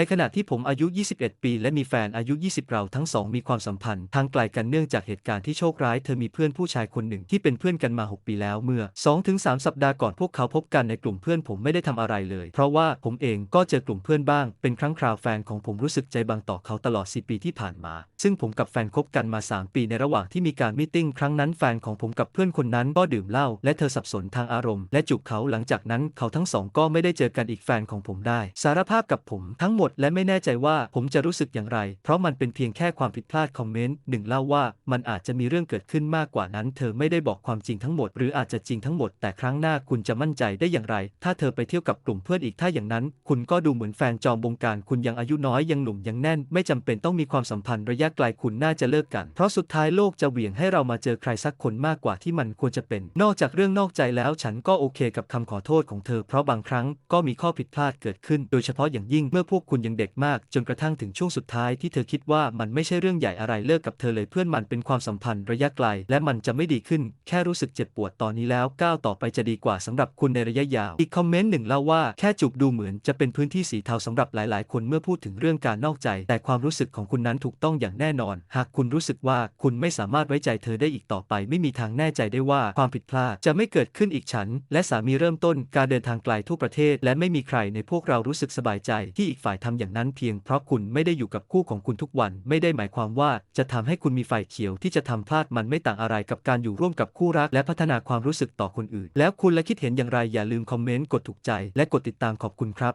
ในขณะที่ผมอายุ 21 ปี และมีแฟนอายุ 20 เราทั้งสองมีความสัมพันธ์ทางไกลกันเนื่องจากเหตุการณ์ที่โชคร้ายเธอมีเพื่อนผู้ชายคนหนึ่งที่เป็นเพื่อนกันมา 6 ปีแล้วเมื่อ 2-3 สัปดาห์ก่อนพวกเขาพบกันในกลุ่มเพื่อนผมไม่ได้ทำอะไรเลย เพราะว่าผมเองก็เจอกลุ่มเพื่อนบ้าง เป็นครั้งคราวแฟนของผมรู้สึกใจบางต่อเขาตลอด 4 ปีที่ผ่านมา ซึ่งผมกับแฟนคบกันมา 3 ปีในระหว่างที่มีการมตติ팅ครั้งนั้นแฟนของผมกับเพื่อนคนนั้นก็ดื่มเหล้าและเธอสับสนทางอารมณ์และจูบเขาหลังจากนั้นเขาทั้งสองก็ไม่ได้เจอกันอีกแฟนของผมได้ สารภาพกับผมทั้งหมดและไม่แน่ใจว่าผมจะรู้สึกอย่างไร เพราะมันเป็นเพียงแค่ความผิดพลาดคอมเมนต์หนึ่งเล่าว่ามันอาจจะมีเรื่องเกิดขึ้นมากกว่านั้น เธอไม่ได้บอกความจริงทั้งหมด หรืออาจจะจริงทั้งหมด แต่ครั้งหน้าคุณจะมั่นใจได้อย่างไร ถ้าเธอไปเที่ยวกับกลุ่มเพื่อนอีกถ้าอย่างนั้น คุณก็ดูเหมือนแฟนจอมบงการ คุณยังอายุน้อยยังหนุ่มยังแน่น ไม่จำเป็นต้องมีความสัมพันธ์ระยะไกลคุณน่าจะเลิกกัน เพราะสุดท้ายโลกจะเหวี่ยงให้เรามาเจอใครสักคนมากกว่าที่มันควรจะเป็น นอกจากเรื่องนอกใจแล้ว ฉันก็โอเคกับคำขอโทษของเธอ เพราะบางครั้งก็มีข้อผิดพลาดเกิดขึ้น โดยเฉพาะอย่างยิ่งเมื่อพวกคุณยังเด็กมาก จนกระทั่งถึงช่วงสุดท้ายที่เธอคิดว่ามันไม่ใช่เรื่องใหญ่อะไรเลิกกับเธอเลยเพื่อนมันเป็นความสัมพันธ์ระยะไกล และมันจะไม่ดีขึ้น แค่รู้สึกเจ็บปวดตอนนี้แล้วก้าวต่อไปจะดีกว่าสำหรับคุณในระยะยาว อีกคอมเมนต์หนึ่งเล่าว่าแค่จูบดูเหมือนจะเป็นพื้นที่สีเทาสำหรับหลาย ๆ คนเมื่อพูดถึงเรื่องการนอกใจ แต่ความรู้สึกของคุณนั้นถูกต้องอย่างแน่นอน หากคุณรู้สึกว่าคุณไม่สามารถไว้ใจเธอได้อีกต่อไป ไม่มีทางแน่ใจได้ว่าความผิดพลาดจะไม่เกิดขึ้นอีกฉัน และสามีเริ่มต้นการเดินทางไกลทั่วประเทศ และไม่มีใครในพวกเรารู้สึกสบายใจที่อีกฝ่ายทำอย่างนั้นเพียงเพราะคุณไม่ได้อยู่กับคู่ของคุณทุกวันไม่ได้หมายความว่าจะทำให้คุณมีไฟเขียวที่จะทำพลาดมันไม่ต่างอะไรกับการอยู่ร่วมกับคู่รักและพัฒนาความรู้สึกต่อคนอื่น แล้วคุณและคิดเห็นอย่างไรอย่าลืมคอมเมนต์กดถูกใจและกดติดตามขอบคุณครับ